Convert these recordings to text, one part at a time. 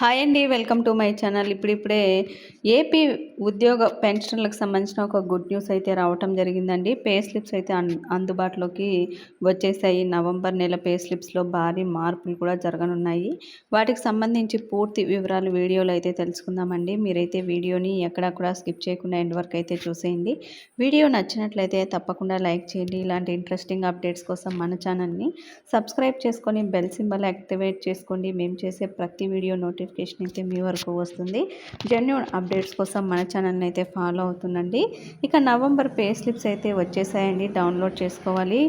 Hi అండి welcome to my channel. ఇప్పుడిప్పుడే AP ఉద్యోగ పెన్షన్లకు సంబంధించిన ఒక గుడ్ న్యూస్ అయితే రావటం జరిగిందండి. పే స్లిప్స్ అయితే అందుబాటులోకి వచ్చేసాయి. నవంబర్ నెల పే స్లిప్స్లో భారీ మార్పులు కూడా జరగనున్నాయి. వాటికి సంబంధించి పూర్తి వివరాలు వీడియోలో అయితే తెలుసుకుందామండి. మీరైతే వీడియోని ఎక్కడా కూడా స్కిప్ చేయకుండా ఎండ్ వరకు అయితే చూసేయండి. వీడియో నచ్చినట్లయితే తప్పకుండా లైక్ చేయండి. ఇలాంటి ఇంట్రెస్టింగ్ అప్డేట్స్ కోసం మన ఛానల్ని సబ్స్క్రైబ్ చేసుకొని బెల్ సింబల్ యాక్టివేట్ చేసుకోండి. మేము చేసే ప్రతి వీడియో నోటిఫికేషన్ అయితే మీ వరకు వస్తుంది. జెన్యున్ అప్డేట్స్ కోసం మన ఛానల్ని అయితే ఫాలో అవుతుందండి ఇక నవంబర్ పే స్లిప్స్ అయితే వచ్చేసాయండి. డౌన్లోడ్ చేసుకోవాలి.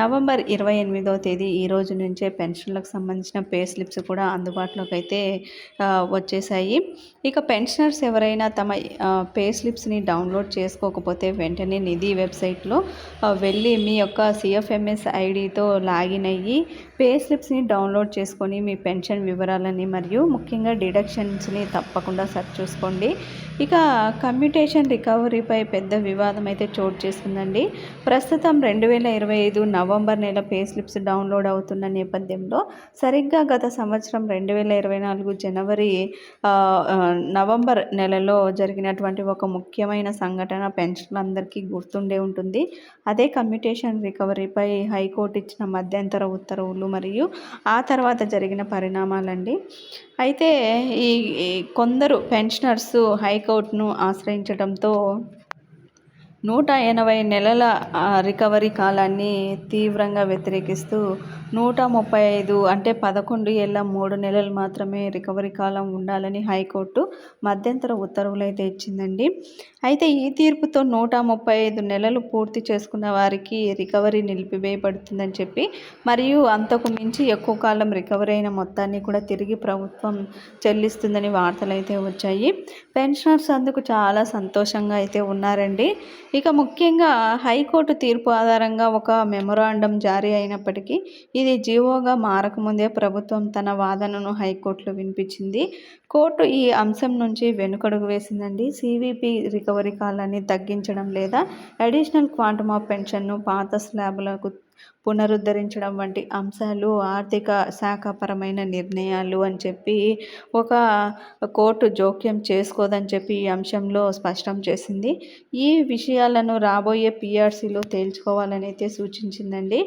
నవంబర్ ఇరవై ఎనిమిదవ తేదీ ఈ రోజు నుంచే పెన్షన్లకు సంబంధించిన పే స్లిప్స్ కూడా అందుబాటులోకి అయితే వచ్చేసాయి. ఇక పెన్షనర్స్ ఎవరైనా తమ పే స్లిప్స్ని డౌన్లోడ్ చేసుకోకపోతే వెంటనే నిధి వెబ్సైట్లో వెళ్ళి మీ యొక్క సిఎఫ్ఎంఎస్ ఐడితో లాగిన్ అయ్యి పే స్లిప్స్ని డౌన్లోడ్ చేసుకొని మీ పెన్షన్ వివరాలని మరియు ముఖ్యంగా విధంగా డిడక్షన్స్ని తప్పకుండా సర్చ్ చూసుకోండి. ఇక కమ్యూటేషన్ రికవరీపై పెద్ద వివాదం అయితే చోటు చేసుకుందండి. ప్రస్తుతం రెండు వేల ఇరవై ఐదు నవంబర్ నెల పే స్లిప్స్ డౌన్లోడ్ అవుతున్న నేపథ్యంలో సరిగ్గా గత సంవత్సరం రెండు వేల ఇరవై నాలుగు జనవరి నవంబర్ నెలలో జరిగినటువంటి ఒక ముఖ్యమైన సంఘటన పెన్షన్లందరికీ గుర్తుండే ఉంటుంది. అదే కమ్యూటేషన్ రికవరీపై హైకోర్టు ఇచ్చిన మధ్యంతర ఉత్తర్వులు మరియు ఆ తర్వాత జరిగిన పరిణామాలండి. అయితే ఈ కొందరు పెన్షనర్స్ హైకోర్టును ఆశ్రయించడంతో నూట ఎనభై నెలల రికవరీ కాలాన్ని తీవ్రంగా వ్యతిరేకిస్తూ నూట ముప్పై ఐదు అంటే పదకొండు ఏళ్ళ మూడు నెలలు మాత్రమే రికవరీ కాలం ఉండాలని హైకోర్టు మధ్యంతర ఉత్తర్వులు అయితే ఇచ్చిందండి. అయితే ఈ తీర్పుతో నూట ముప్పై ఐదు నెలలు పూర్తి చేసుకున్న వారికి రికవరీ నిలిపివేయబడుతుందని చెప్పి మరియు అంతకు మించి ఎక్కువ కాలం రికవరీ అయిన మొత్తాన్ని కూడా తిరిగి ప్రభుత్వం చెల్లిస్తుందని వార్తలు అయితే వచ్చాయి. పెన్షనర్స్ అందుకు చాలా సంతోషంగా అయితే ఉన్నారండి. ఇక ముఖ్యంగా హైకోర్టు తీర్పు ఆధారంగా ఒక మెమొరాండం జారీ అయినప్పటికీ ఇది జీవోగా మారకముందే ప్రభుత్వం తన వాదనను హైకోర్టులో వినిపించింది. కోర్టు ఈ అంశం నుంచి వెనుకడుగు వేసిందండి. సివిపి రికవరీ కాలాన్ని తగ్గించడం లేదా అడిషనల్ క్వాంటమ్ ఆఫ్ పెన్షన్ను పాత స్లాబులకు పునరుద్ధరించడం వంటి అంశాలు ఆర్థిక శాఖపరమైన నిర్ణయాలు అని చెప్పి ఒక కోర్టు జోక్యం చేసుకోదని చెప్పి ఈ అంశంలో స్పష్టం చేసింది. ఈ విషయాలను రాబోయే పిఆర్సీలో తేల్చుకోవాలని అయితే సూచించిందండి.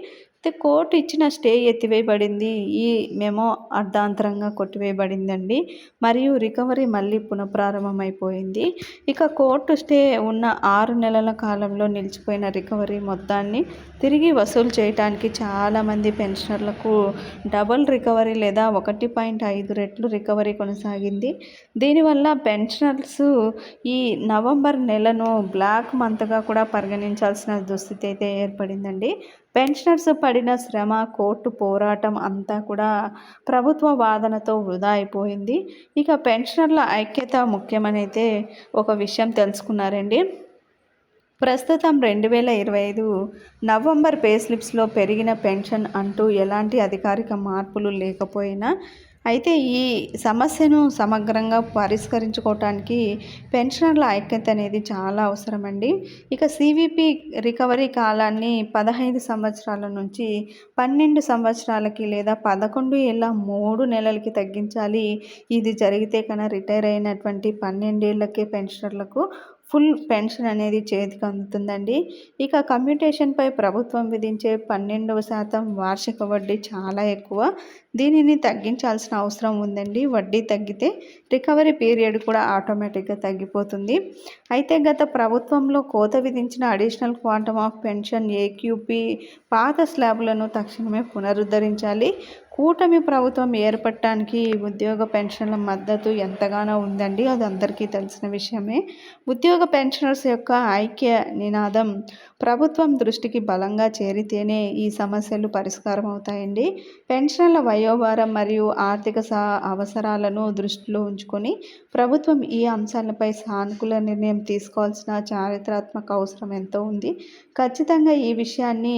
అయితే కోర్టు ఇచ్చిన స్టే ఎత్తివేయబడింది. ఈ మెమో అర్ధాంతరంగా కొట్టివేయబడిందండి. మరియు రికవరీ మళ్ళీ పునఃప్రారంభమైపోయింది. ఇక కోర్టు స్టే ఉన్న ఆరు నెలల కాలంలో నిలిచిపోయిన రికవరీ మొత్తాన్ని తిరిగి వసూలు చేయడానికి చాలామంది పెన్షనర్లకు డబుల్ రికవరీ లేదా ఒకటి పాయింట్ ఐదు రెట్లు రికవరీ కొనసాగింది. దీనివల్ల పెన్షనర్స్ ఈ నవంబర్ నెలను బ్లాక్ మంత్గా కూడా పరిగణించాల్సిన దుస్థితి అయితే ఏర్పడిందండి. పెన్షనర్స్ పడిన శ్రమ కోర్టు పోరాటం అంతా కూడా ప్రభుత్వ వాదనతో వృధా అయిపోయింది. ఇక పెన్షనర్ల ఐక్యత ముఖ్యమనైతే ఒక విషయం తెలుసుకున్నారండి. ప్రస్తుతం రెండు వేల ఇరవై ఐదు నవంబర్ పే స్లిప్స్లో పెరిగిన పెన్షన్ అంటూ ఎలాంటి అధికారిక మార్పులు లేకపోయినా అయితే ఈ సమస్యను సమగ్రంగా పరిష్కరించుకోవటానికి పెన్షనర్ల ఐక్యత అనేది చాలా అవసరం అండి ఇక సివిపి రికవరీ కాలాన్ని పదహైదు సంవత్సరాల నుంచి పన్నెండు సంవత్సరాలకి లేదా పదకొండు ఏళ్ళ మూడు నెలలకి తగ్గించాలి. ఇది జరిగితే కన్నా రిటైర్ అయినటువంటి పన్నెండేళ్ళకే పెన్షనర్లకు ఫుల్ పెన్షన్ అనేది చేతికి అందుతుందండి. ఇక కమ్యూటేషన్పై ప్రభుత్వం విధించే పన్నెండవ శాతం వార్షిక వడ్డీ చాలా ఎక్కువ. దీనిని తగ్గించాల్సిన అవసరం ఉందండి. వడ్డీ తగ్గితే రికవరీ పీరియడ్ కూడా ఆటోమేటిక్గా తగ్గిపోతుంది. అయితే గత ప్రభుత్వంలో కోత విధించిన additional quantum of pension AQP పాత స్లాబ్లను తక్షణమే పునరుద్ధరించాలి. కూటమి ప్రభుత్వం ఏర్పడటానికి ఉద్యోగ పెన్షన్ల మద్దతు ఎంతగానో ఉందండి. అది అందరికీ తెలిసిన విషయమే. ఉద్యోగ పెన్షనర్స్ యొక్క ఐక్య నినాదం ప్రభుత్వం దృష్టికి బలంగా చేరితేనే ఈ సమస్యలు పరిష్కారం అవుతాయండి. పెన్షన్ల వయోభారం మరియు ఆర్థిక సా అవసరాలను దృష్టిలో ఉంచుకొని ప్రభుత్వం ఈ అంశాలపై సానుకూల నిర్ణయం తీసుకోవాల్సిన చారిత్రాత్మక అవసరం ఎంతో ఉంది. ఖచ్చితంగా ఈ విషయాన్ని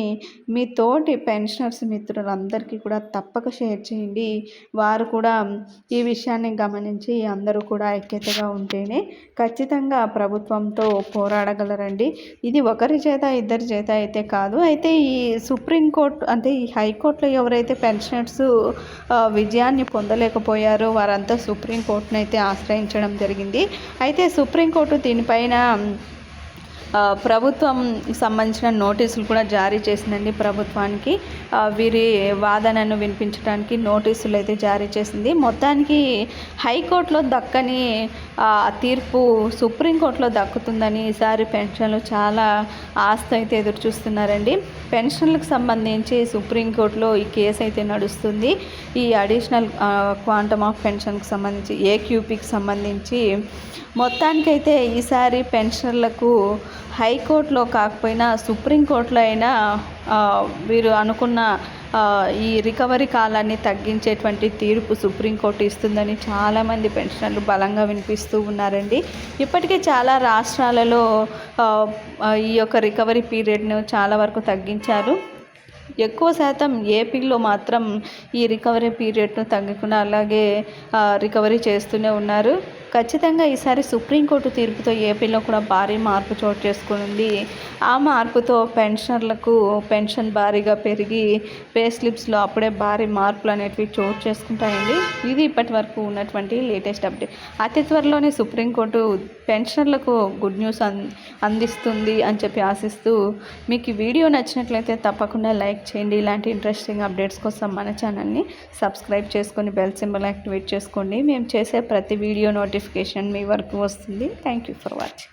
మీ తోటి పెన్షనర్స్ మిత్రులందరికీ కూడా తప్పక తప్పక షేర్ చేయండి. వారు కూడా ఈ విషయాన్ని గమనించి అందరూ కూడా ఐక్యతగా ఉంటేనే ఖచ్చితంగా ప్రభుత్వంతో పోరాడగలరండి. ఇది ఒకరి చేత ఇద్దరి చేత అయితే కాదు. అయితే ఈ సుప్రీంకోర్టు అంటే ఈ హైకోర్టులో ఎవరైతే పెన్షనర్స్ విజయాన్ని పొందలేకపోయారో వారంతా సుప్రీంకోర్టును అయితే ఆశ్రయించడం జరిగింది. అయితే సుప్రీంకోర్టు దీనిపైన ప్రభుత్వం సంబంధించిన నోటీసులు కూడా జారీ చేసిందండి ప్రభుత్వానికి. వీరి వాదనను వినిపించడానికి నోటీసులు అయితే జారీ చేసింది. మొత్తానికి హైకోర్టులో దక్కని తీర్పు సుప్రీంకోర్టులో దక్కుతుందని ఈసారి పెన్షన్లు చాలా ఆస్త అయితే ఎదురు చూస్తున్నారండి. పెన్షన్లకు సంబంధించి సుప్రీంకోర్టులో ఈ కేసు అయితే నడుస్తుంది. ఈ అడిషనల్ క్వాంటమ్ ఆఫ్ పెన్షన్కి సంబంధించి ఏక్యూపీకి సంబంధించి మొత్తానికైతే ఈసారి పెన్షన్లకు హైకోర్టులో కాకపోయినా సుప్రీంకోర్టులో అయినా వీరు అనుకున్న ఈ రికవరీ కాలాన్ని తగ్గించేటువంటి తీర్పు సుప్రీంకోర్టు ఇస్తుందని చాలామంది పెన్షనర్లు బలంగా వినిపిస్తూ ఉన్నారండి. ఇప్పటికే చాలా రాష్ట్రాలలో ఈ యొక్క రికవరీ పీరియడ్ను చాలా వరకు తగ్గించారు. ఎక్కువ శాతం ఏపీలో మాత్రం ఈ రికవరీ పీరియడ్ను తగ్గకుండా అలాగే రికవరీ చేస్తూనే ఉన్నారు. ఖచ్చితంగా ఈసారి సుప్రీంకోర్టు తీర్పుతో ఏపీలో కూడా భారీ మార్పు చోటు చేసుకుంది. ఆ మార్పుతో పెన్షనర్లకు పెన్షన్ భారీగా పెరిగి పే స్లిప్స్లో అప్పుడే భారీ మార్పులు అనేటివి చోటు చేసుకుంటాయండి. ఇది ఇప్పటి వరకు ఉన్నటువంటి లేటెస్ట్ అప్డేట్. అతి త్వరలోనే సుప్రీంకోర్టు పెన్షనర్లకు గుడ్ న్యూస్ అంది అందిస్తుంది అని చెప్పి ఆశిస్తూ మీకు ఈ వీడియో నచ్చినట్లయితే తప్పకుండా లైక్ చేయండి. ఇలాంటి ఇంట్రెస్టింగ్ అప్డేట్స్ కోసం మన ఛానల్ని సబ్స్క్రైబ్ చేసుకొని బెల్ సింబల్ యాక్టివేట్ చేసుకోండి. మేము చేసే ప్రతి వీడియో నోటిఫికేషన్ మీ వరకు వస్తుంది. Thank you for watching